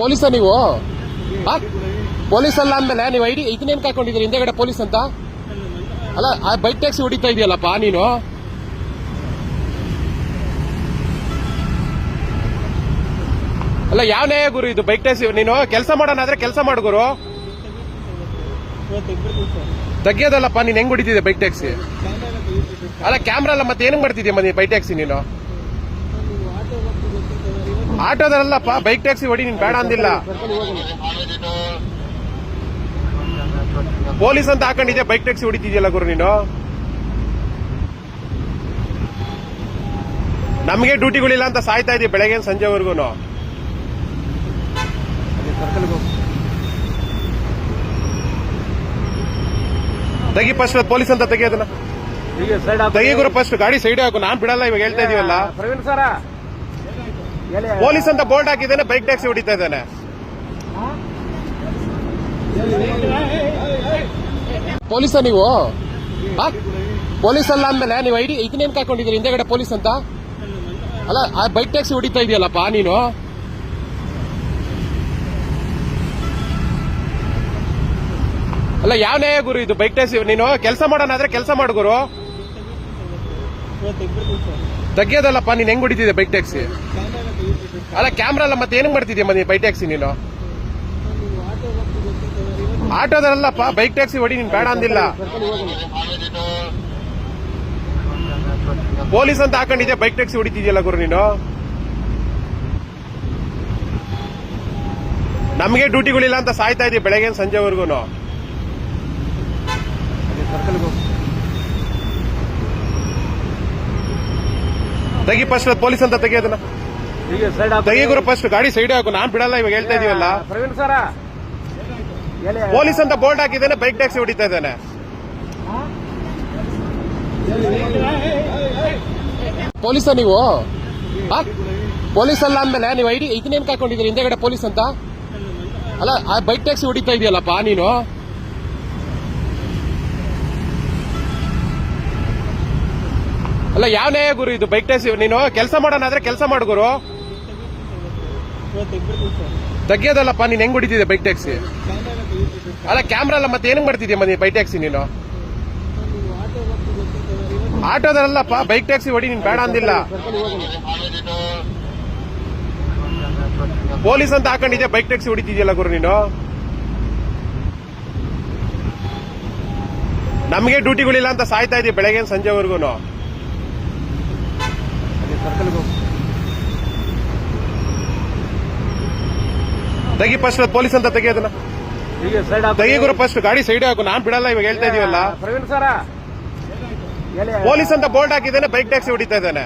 ಪೊಲೀಸ ನೀವು? ಪೊಲೀಸ್ ಅಲ್ಲ ಅಂದ್ಮೇಲೆ ನೀವು ಐಡಿ ಇದನ್ನೇನ್ ಕಾಯ್ಕೊಂಡಿದ್ದೀರಿ, ಹಿಂದೆಗಡೆ ಪೊಲೀಸ್ ಅಂತ? ಅಲ್ಲ, ಆ ಬೈಕ್ ಟ್ಯಾಕ್ಸಿ ಹೊಡಿತಾ ಇದೆಯಲ್ಲಪ್ಪ, ನೀನು? ಅಲ್ಲ, ಯಾವ ನ್ಯಾಯ ಗುರು ಇದು, ಬೈಕ್ ಟ್ಯಾಕ್ಸಿ, ನೀನು ಕೆಲಸ ಮಾಡೋಣಾದ್ರೆ ಕೆಲಸ ಮಾಡು ಗುರು. ತೆಗಿಯೋದಲ್ಲಪ್ಪ, ನೀನ್ ಹೆಂಗ್ ಹೊಡಿತಿದ್ದೆ ಬೈಕ್ ಟ್ಯಾಕ್ಸಿ? ಅಲ್ಲ, ಕ್ಯಾಮ್ರಾ ಅಲ್ಲ ಮತ್ತೆ ಏನಂಗ್ ಮಾಡ್ತಿದ್ಯಾ ನೀನು ಬೈಕ್ ಟ್ಯಾಕ್ಸಿ ನೀನು? ಆಟೋದಲ್ಲಪ್ಪ ಬೈಕ್ ಟ್ಯಾಕ್ಸಿ ಹೊಡಿ ನೀನ್ ಬೇಡ ಅಂದಿಲ್ಲ. ಪೊಲೀಸ್ ಅಂತ ಹಾಕೊಂಡಿದ್ಯಾ? ಬೈಕ್ ಟ್ಯಾಕ್ಸಿ ಹೊಡಿತಿದ್ಯಲ್ಲ ಗುರು ನೀನು? ನಮಗೆ ಡ್ಯೂಟಿಗಳಿಲ್ಲ ಅಂತ ಸಾಯ್ತಾ ಇದೀವಿ ಬೆಳಗ್ಗೆ ಸಂಜೆವರೆಗೂ ತೆಗಿ ಫಸ್ಟ್ ಪೊಲೀಸ್ ಅಂತ ತೆಗಿಯೋದನ್ನ ಅದನ್ನ. ತೆಗಿ ಗುರು ಫಸ್ಟ್ ಗಾಡಿ ಸೈಡ್ ಹಾಕು. ನಾನ್ ಬಿಡಲ್ಲ ಇವಾಗ ಹೇಳ್ತಾ ಇದೀವಲ್ಲ. ಪ್ರವೀಣ್ ಸರ ಪೊಲೀಸ್ ಅಂತ ಬೋರ್ಡ್ ಹಾಕಿದ್ದಾನೆ ಬೈಕ್ ಟ್ಯಾಕ್ಸಿ ಹೊಡಿತಾ ಇದ್ದಾನೆ. ಪೊಲೀಸ ನೀವು? ಪೊಲೀಸ್ ಅಲ್ಲ ಅಂದ್ಮೇಲೆ ನೀವು ಐಡಿ ಇದನ್ನೇನ್ ಕಾಕೊಂಡಿದ್ದೀರಿ ಹಿಂದೆಗಡೆ ಪೊಲೀಸ್ ಅಂತ? ಅಲ್ಲ ಆ ಬೈಕ್ ಟ್ಯಾಕ್ಸಿ ಹೊಡಿತಾ ಇದೆಯಲ್ಲಪ್ಪ ನೀನು? ಅಲ್ಲ ಯಾವ ನ್ಯಾಯ ಗುರು ಇದು? ಬೈಕ್ ಟ್ಯಾಕ್ಸಿ ನೀನು ಕೆಲಸ ಮಾಡೋಣಾದ್ರೆ ಕೆಲಸ ಮಾಡು ಗುರು. ತೆಗಿಯೋದಲ್ಲಪ್ಪ ನೀನ್ ಹೆಂಗ್ ಹೊಡಿತಿದೆ ಬೈಕ್ ಟ್ಯಾಕ್ಸಿ ಅಲ್ಲ ಕ್ಯಾಮ್ರಾ ಅಲ್ಲ, ಮತ್ತೆ ಏನಂಗ್ ಮಾಡ್ತಿದ್ಯಾ ಮನೆ ಬೈಕ್ ಟ್ಯಾಕ್ಸಿ ನೀನು? ಆಟೋದಲ್ಲಪ್ಪ ಬೈಕ್ ಟ್ಯಾಕ್ಸಿ ಹೊಡಿ, ನೀನ್ ಬೇಡ ಅಂದಿಲ್ಲ. ಪೊಲೀಸ್ ಅಂತ ಹಾಕೊಂಡಿದ್ಯಾ ಬೈಕ್ ಟ್ಯಾಕ್ಸಿ ಹೊಡಿತಿದ್ಯಲ್ಲ ಗುರು ನೀನು? ನಮಗೆ ಡ್ಯೂಟಿಗಳಿಲ್ಲ ಅಂತ ಸಾಯ್ತಾ ಇದೀವಿ ಬೆಳಗ್ಗೆ ಸಂಜೆವರೆಗೂ ತೆಗಿ ಫಸ್ಟ್ ಪೊಲೀಸ್ ಅಂತ ತೆಗಿಯೋದನ್ನ ತೆಗಿ ಗುರು ಫಸ್ಟ್ ಗಾಡಿ ಸೈಡ್ ಹಾಕು. ನಾನ್ ಬಿಡಲ್ಲ ಇವಾಗ ಹೇಳ್ತಾ ಇದೀವಲ್ಲ. ಪ್ರವೀಣ್ ಸರ. ಪೊಲೀಸ್ ಅಂತ ಬೋರ್ಡ್ ಹಾಕಿದ್ದಾನೆ ಬೈಕ್ ಟ್ಯಾಕ್ಸಿ ಹೊಡಿತಾ ಇದ್ದಾನೆ. ಪೊಲೀಸ ನೀವು? ಪೊಲೀಸ್ ಅಲ್ಲ ಅಂದ್ಮೇಲೆ ನೀವು ಐಡಿ ಇದನ್ನೇನ್ ಕಾಕೊಂಡಿದ್ದೀರಿ ಹಿಂದೆಗಡೆ ಪೊಲೀಸ್ ಅಂತ? ಅಲ್ಲ ಆ ಬೈಕ್ ಟ್ಯಾಕ್ಸಿ ಹೊಡಿತಾ ಇದೆಯಲ್ಲಪ್ಪ ನೀನು? ಅಲ್ಲ ಯಾವ ನ್ಯಾಯ ಗುರು ಇದು ಬೈಕ್ ಟ್ಯಾಕ್ಸಿ ನೀನು? ಕೆಲಸ ಮಾಡೋಣ ಆದ್ರೆ ಕೆಲಸ ಮಾಡು ಗುರು. ತೆಗಿಯೋದಲ್ಲಪ್ಪ, ನೀನ್ ಹೆಂಗ್ ಹೊಡಿತಿದ್ದೆ ಬೈಕ್ ಟ್ಯಾಕ್ಸಿ ಅಲ್ಲ ಕ್ಯಾಮ್ರಾ ಅಲ್ಲ, ಮತ್ತೆ ಏನಂಗ್ ಮಾಡ್ತಿದ್ಯಾ ಮನೆ ಬೈಕ್ ಟ್ಯಾಕ್ಸಿ ನೀನು? ಆಟೋದಲ್ಲಪ್ಪ ಬೈಕ್ ಟ್ಯಾಕ್ಸಿ ಹೊಡಿ, ನೀನ್ ಬೇಡ ಅಂದಿಲ್ಲ. ಪೊಲೀಸ್ ಅಂತ ಹಾಕೊಂಡಿದ್ಯಾ ಬೈಕ್ ಟ್ಯಾಕ್ಸಿ ಹೊಡಿತಿದ್ಯಲ್ಲ ಗುರು ನೀನು? ನಮಗೆ ಡ್ಯೂಟಿಗಳಿಲ್ಲ ಅಂತ ಸಾಯ್ತಾ ಇದೀವಿ ಬೆಳಗ್ಗೆ ಸಂಜೆವರೆಗೂ ತೆಗಿ ಫಸ್ಟ್ ಪೊಲೀಸ್ ಅಂತ ತೆಗಿ ಅದನ್ನ. ತೆಗಿ ಗುರು ಫಸ್ಟ್ ಗಾಡಿ ಸೈಡ್ ಹಾಕು ನಾನ್ ಬಿಡಲ್ಲ ಇವಾಗ ಹೇಳ್ತಾ ಇದೀವಲ್ಲ. ಪೊಲೀಸ್ ಅಂತ ಬೋರ್ಡ್ ಹಾಕಿದ್ದೇನೆ ಬೈಕ್ ಟ್ಯಾಕ್ಸಿ ಹೊಡಿತಾ ಇದ್ದಾನೆ.